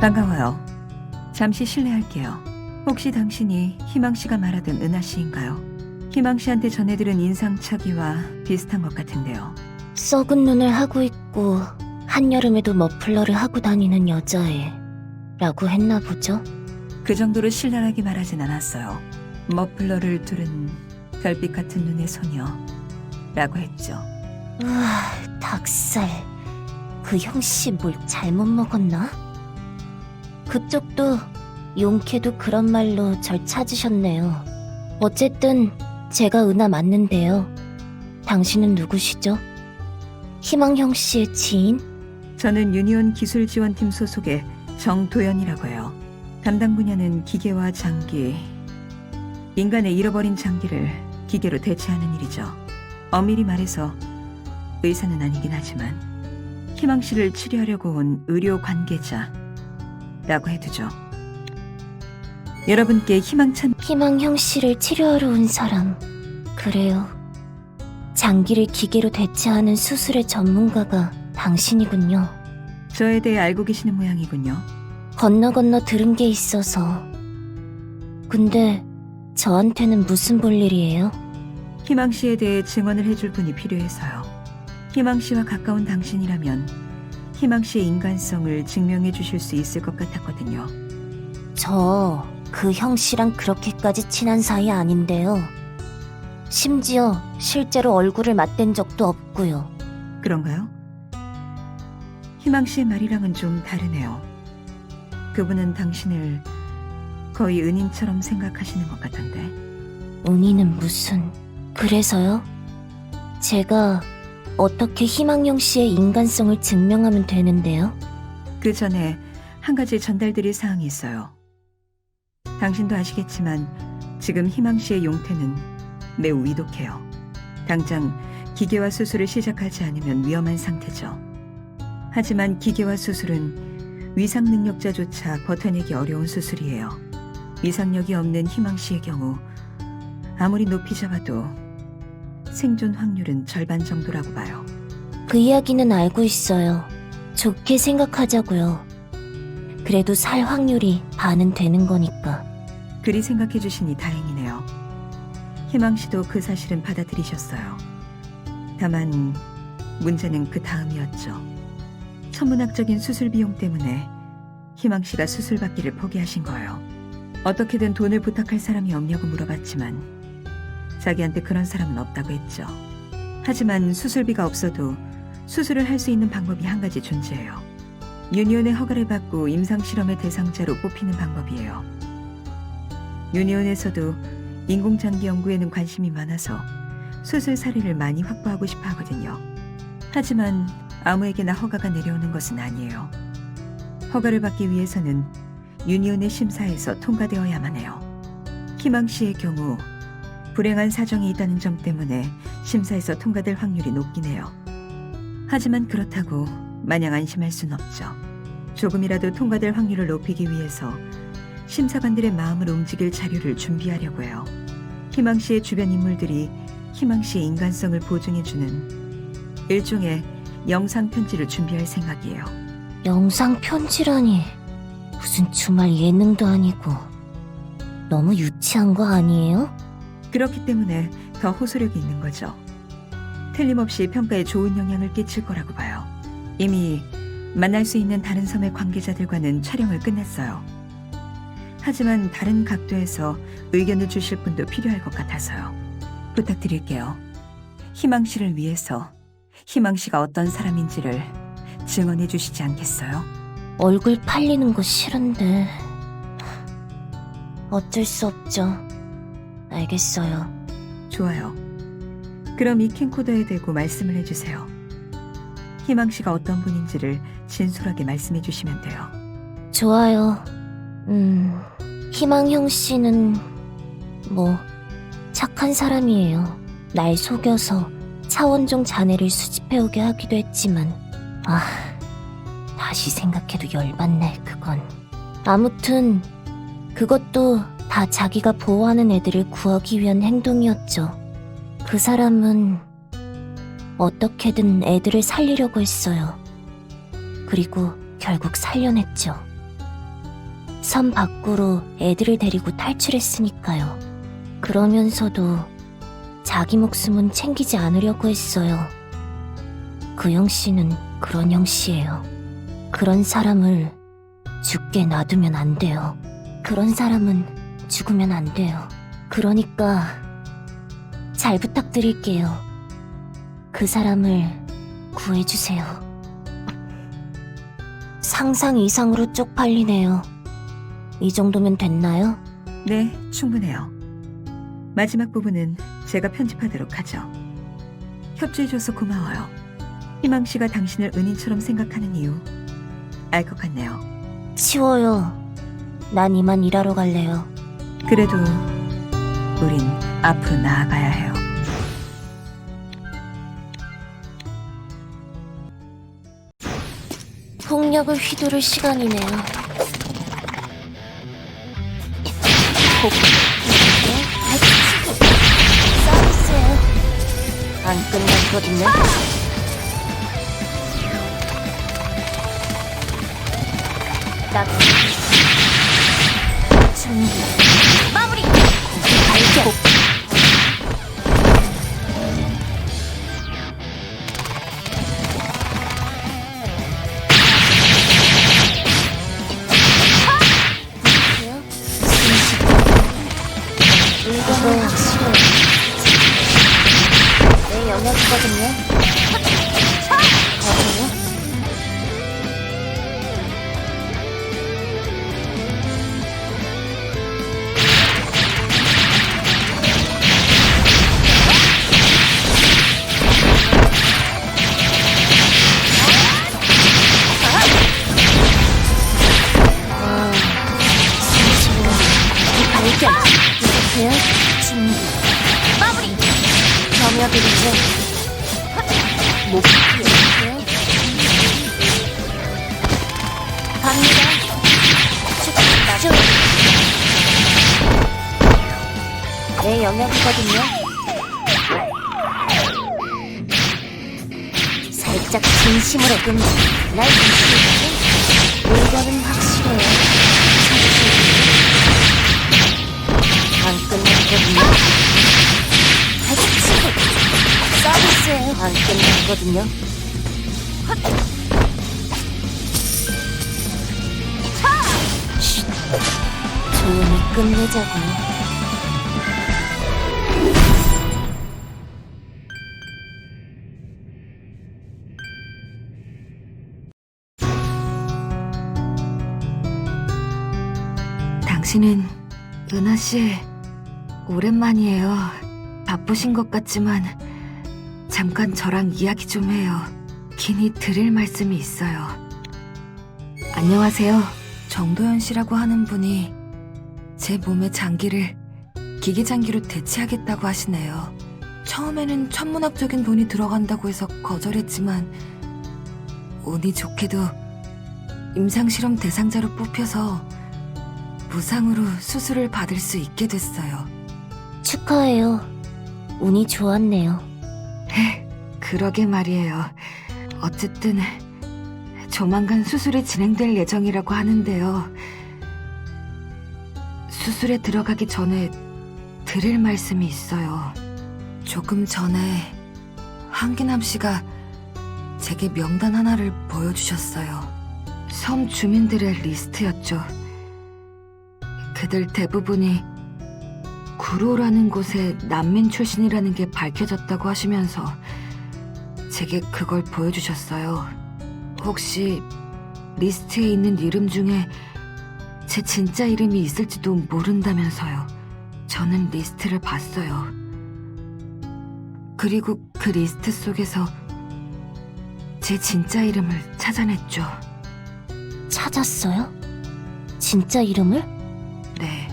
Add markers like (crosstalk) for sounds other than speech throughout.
반가워요. 잠시 실례할게요. 혹시 당신이 희망 씨가 말하던 은하 씨인가요? 희망 씨한테 전해들은 인상착의와 비슷한 것 같은데요. 썩은 눈을 하고 있고 한여름에도 머플러를 하고 다니는 여자애 라고 했나 보죠? 그 정도로 신랄하게 말하진 않았어요. 머플러를 두른 별빛 같은 눈의 소녀 라고 했죠. 우와 닭살 그 형씨 뭘 잘못 먹었나? 그쪽도 용케도 그런 말로 절 찾으셨네요 어쨌든 제가 은하 맞는데요 당신은 누구시죠? 희망 형 씨의 지인? 저는 유니온 기술지원팀 소속의 정도연이라고 해요. 담당 분야는 기계와 장기, 인간의 잃어버린 장기를 기계로 대체하는 일이죠. 엄밀히 말해서 의사는 아니긴 하지만 희망 씨를 치료하려고 온 의료 관계자 라고 해두죠. 여러분께 희망찬 희망 형 씨를 치료하러 온 사람 그래요 장기를 기계로 대체하는 수술의 전문가가 당신이군요 저에 대해 알고 계시는 모양이군요. 건너 건너 들은 게 있어서. 근데 저한테는 무슨 볼일이에요? 희망 씨에 대해 증언을 해줄 분이 필요해서요. 희망 씨와 가까운 당신이라면 희망 씨의 인간성을 증명해 주실 수 있을 것 같았거든요. 저 그 형씨랑 그렇게까지 친한 사이 아닌데요. 심지어 실제로 얼굴을 맞댄 적도 없고요. 그런가요? 희망 씨의 말이랑은 좀 다르네요. 그분은 당신을 거의 은인처럼 생각하시는 것 같던데. 은희는 무슨... 그래서요? 제가 어떻게 희망 형씨의 인간성을 증명하면 되는데요? 그 전에 한 가지 전달드릴 사항이 있어요. 당신도 아시겠지만 지금 희망 씨의 용태는 매우 위독해요. 당장 기계와 수술을 시작하지 않으면 위험한 상태죠. 하지만 기계와 수술은 위상 능력자조차 버텨내기 어려운 수술이에요. 위상력이 없는 희망 씨의 경우 아무리 높이 잡아도 생존 확률은 절반 정도라고 봐요. 그 이야기는 알고 있어요. 좋게 생각하자고요. 그래도 살 확률이 반은 되는 거니까. 그리 생각해 주시니 다행이네요. 희망 씨도 그 사실은 받아들이셨어요. 다만 문제는 그 다음이었죠. 천문학적인 수술 비용 때문에 희망 씨가 수술 받기를 포기하신 거예요. 어떻게든 돈을 부탁할 사람이 없냐고 물어봤지만 자기한테 그런 사람은 없다고 했죠. 하지만 수술비가 없어도 수술을 할 수 있는 방법이 한 가지 존재해요. 유니온의 허가를 받고 임상 실험의 대상자로 뽑히는 방법이에요. 유니온에서도 인공장기 연구에는 관심이 많아서 수술 사례를 많이 확보하고 싶어 하거든요. 하지만 아무에게나 허가가 내려오는 것은 아니에요. 허가를 받기 위해서는 유니온의 심사에서 통과되어야만 해요. 희망 씨의 경우 불행한 사정이 있다는 점 때문에 심사에서 통과될 확률이 높긴 해요. 하지만 그렇다고 마냥 안심할 순 없죠. 조금이라도 통과될 확률을 높이기 위해서 심사관들의 마음을 움직일 자료를 준비하려고 해요. 희망 씨의 주변 인물들이 희망 씨의 인간성을 보증해주는 일종의 영상 편지를 준비할 생각이에요. 영상 편지라니. 무슨 주말 예능도 아니고. 너무 유치한 거 아니에요? 그렇기 때문에 더 호소력이 있는 거죠. 틀림없이 평가에 좋은 영향을 끼칠 거라고 봐요. 이미 만날 수 있는 다른 섬의 관계자들과는 촬영을 끝냈어요. 하지만 다른 각도에서 의견을 주실 분도 필요할 것 같아서요. 부탁드릴게요. 희망 씨를 위해서 희망 씨가 어떤 사람인지를 증언해 주시지 않겠어요? 얼굴 팔리는 거 싫은데. 어쩔 수 없죠. 알겠어요. 좋아요. 그럼 이 캠코더에 대고 말씀을 해주세요. 희망 씨가 어떤 분인지를 진솔하게 말씀해 주시면 돼요. 좋아요. 음, 희망형 씨는 뭐 착한 사람이에요. 날 속여서 차원종 자네를 수집해오게 하기도 했지만 아, 다시 생각해도 열받네 그건. 아무튼 그것도 다 자기가 보호하는 애들을 구하기 위한 행동이었죠. 그 사람은 어떻게든 애들을 살리려고 했어요. 그리고 결국 살려냈죠. 섬 밖으로 애들을 데리고 탈출했으니까요. 그러면서도 자기 목숨은 챙기지 않으려고 했어요. 그 영씨는 그런 영씨예요. 그런 사람을 죽게 놔두면 안 돼요. 그런 사람은 죽으면 안 돼요. 그러니까 잘 부탁드릴게요. 그 사람을 구해주세요. 상상 이상으로 쪽팔리네요. 이 정도면 됐나요? 네, 충분해요. 마지막 부분은 제가 편집하도록 하죠. 협조해줘서 고마워요. 희망 씨가 당신을 은인처럼 생각하는 이유 알 것 같네요. 치워요. 난 이만 일하러 갈래요. 그래도 우린 앞으로 나아가야 해요. 폭력을 휘두를 시간이네요. 안 끝났거든요. 딱 이거는 확실해. 내 영역이거든요. 거든요. 준비. 마무리. 점여드리죠. 목표요? 갑니다. 축하죠. 내 영역이거든요. 살짝 진심으로 끈다. 날 끝났거든요. 쉿. 조용히 끝내자고요. 당신은 은하 씨 오랜만이에요. 바쁘신 것 같지만 잠깐 저랑 이야기 좀 해요. 긴히 드릴 말씀이 있어요. 안녕하세요. 정도현 씨라고 하는 분이 제 몸의 장기를 기계 장기로 대체하겠다고 하시네요. 처음에는 천문학적인 돈이 들어간다고 해서 거절했지만 운이 좋게도 임상실험 대상자로 뽑혀서 무상으로 수술을 받을 수 있게 됐어요. 축하해요. 운이 좋았네요. 그러게 말이에요. 어쨌든 조만간 수술이 진행될 예정이라고 하는데요. 수술에 들어가기 전에 드릴 말씀이 있어요. 조금 전에 한기남 씨가 제게 명단 하나를 보여주셨어요. 섬 주민들의 리스트였죠. 그들 대부분이 구로라는 곳의 난민 출신이라는 게 밝혀졌다고 하시면서 제게 그걸 보여주셨어요. 혹시 리스트에 있는 이름 중에 제 진짜 이름이 있을지도 모른다면서요. 저는 리스트를 봤어요. 그리고 그 리스트 속에서 제 진짜 이름을 찾아냈죠. 찾았어요? 진짜 이름을? 네.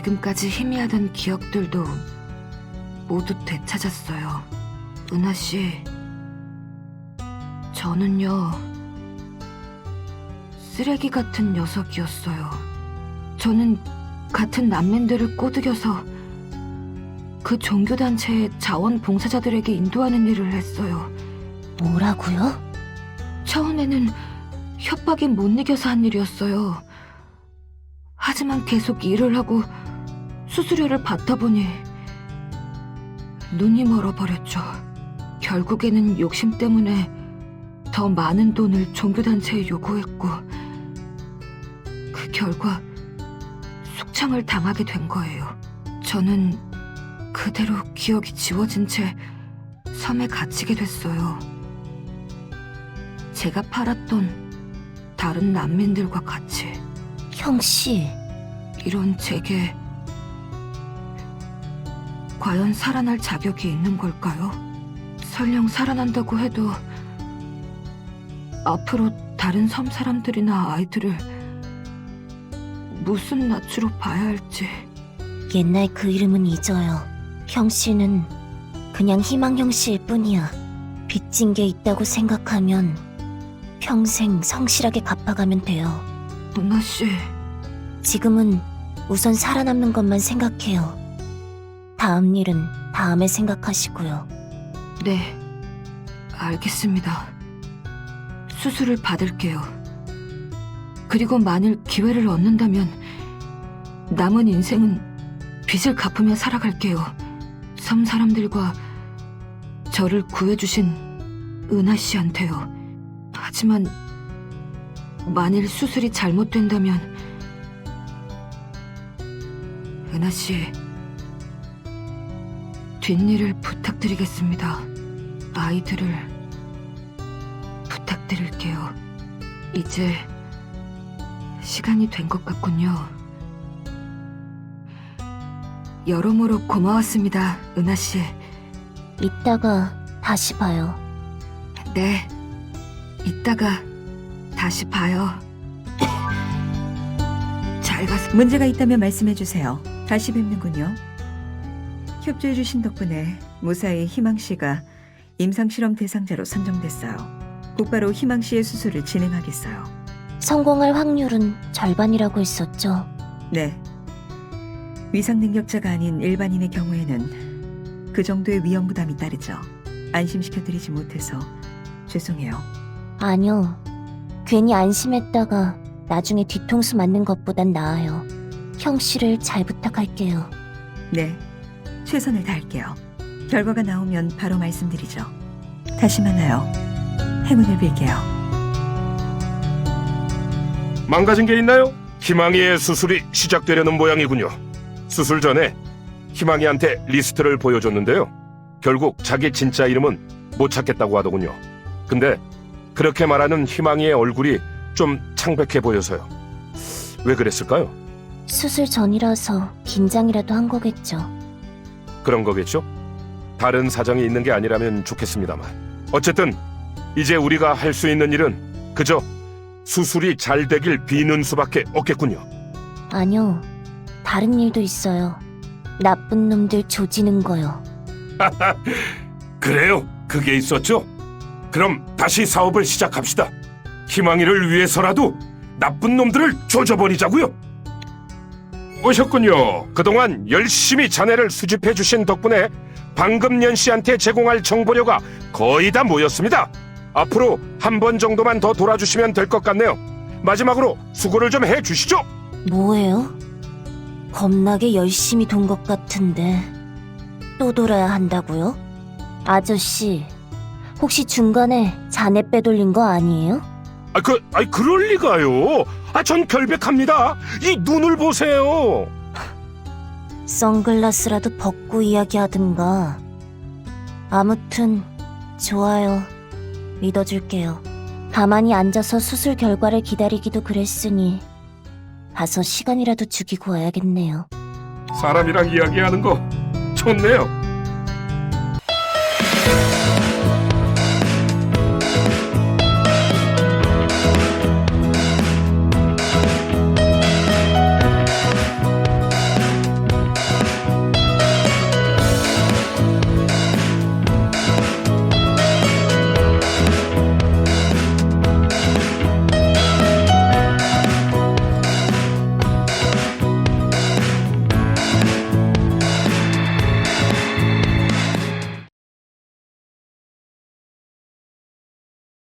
지금까지 희미하던 기억들도 모두 되찾았어요. 은하 씨, 저는요, 쓰레기 같은 녀석이었어요. 저는 같은 난민들을 꼬드겨서 그 종교단체의 자원봉사자들에게 인도하는 일을 했어요. 뭐라고요? 처음에는 협박이 못 이겨서 한 일이었어요. 하지만 계속 일을 하고 수수료를 받다 보니 눈이 멀어버렸죠. 결국에는 욕심 때문에 더 많은 돈을 종교단체에 요구했고 그 결과 숙청을 당하게 된 거예요. 저는 그대로 기억이 지워진 채 섬에 갇히게 됐어요. 제가 팔았던 다른 난민들과 같이 형 씨, 이런 제게 과연 살아날 자격이 있는 걸까요? 설령 살아난다고 해도 앞으로 다른 섬 사람들이나 아이들을 무슨 낯으로 봐야 할지 옛날 그 이름은 잊어요. 형씨는 그냥 희망 형씨일 뿐이야. 빚진 게 있다고 생각하면 평생 성실하게 갚아가면 돼요. 은하 씨 지금은 우선 살아남는 것만 생각해요. 다음 일은 다음에 생각하시고요. 네, 알겠습니다. 수술을 받을게요. 그리고 만일 기회를 얻는다면 남은 인생은 빚을 갚으며 살아갈게요. 섬 사람들과 저를 구해주신 은하 씨한테요. 하지만 만일 수술이 잘못된다면 은하 씨 뒷일을 부탁드리겠습니다. 아이들을 부탁드릴게요. 이제 시간이 된 것 같군요. 여러모로 고마웠습니다, 은하 씨. 이따가 다시 봐요. 네, 이따가 다시 봐요. 잘 가서. 문제가 있다면 말씀해 주세요. 다시 뵙는군요. 협조해 주신 덕분에 무사히 희망 씨가 임상 실험 대상자로 선정됐어요. 곧바로 희망 씨의 수술을 진행하겠어요. 성공할 확률은 절반이라고 했었죠. 네. 위상 능력자가 아닌 일반인의 경우에는 그 정도의 위험 부담이 따르죠. 안심시켜드리지 못해서 죄송해요. 아니요. 괜히 안심했다가 나중에 뒤통수 맞는 것보단 나아요. 형 씨를 잘 부탁할게요. 네, 최선을 다할게요. 결과가 나오면 바로 말씀드리죠. 다시 만나요. 행운을 빌게요. 망가진 게 있나요? 희망이의 수술이 시작되려는 모양이군요. 수술 전에 희망이한테 리스트를 보여줬는데요. 결국 자기 진짜 이름은 못 찾겠다고 하더군요. 근데 그렇게 말하는 희망이의 얼굴이 좀 창백해 보여서요. 왜 그랬을까요? 수술 전이라서 긴장이라도 한 거겠죠. 그런 거겠죠? 다른 사정이 있는 게 아니라면 좋겠습니다만. 어쨌든 이제 우리가 할 수 있는 일은 그저 수술이 잘 되길 비는 수밖에 없겠군요. 아니요. 다른 일도 있어요. 나쁜 놈들 조지는 거요. (laughs) 그래요. 그게 있었죠? 그럼 다시 사업을 시작합시다. 희망이를 위해서라도 나쁜 놈들을 조져버리자고요. 오셨군요. 그동안 열심히 자네를 수집해 주신 덕분에 방금년 씨한테 제공할 정보료가 거의 다 모였습니다. 앞으로 한 번 정도만 더 돌아주시면 될 것 같네요. 마지막으로 수고를 좀 해 주시죠. 뭐예요? 겁나게 열심히 돈 것 같은데 또 돌아야 한다고요? 아저씨, 혹시 중간에 자네 빼돌린 거 아니에요? 아, 그, 아, 그럴 리가요. 아, 전 결백합니다. 이 눈을 보세요. 선글라스라도 벗고 이야기하든가. 아무튼 좋아요. 믿어줄게요. 가만히 앉아서 수술 결과를 기다리기도 그랬으니 가서 시간이라도 죽이고 와야겠네요. 사람이랑 이야기하는 거 좋네요.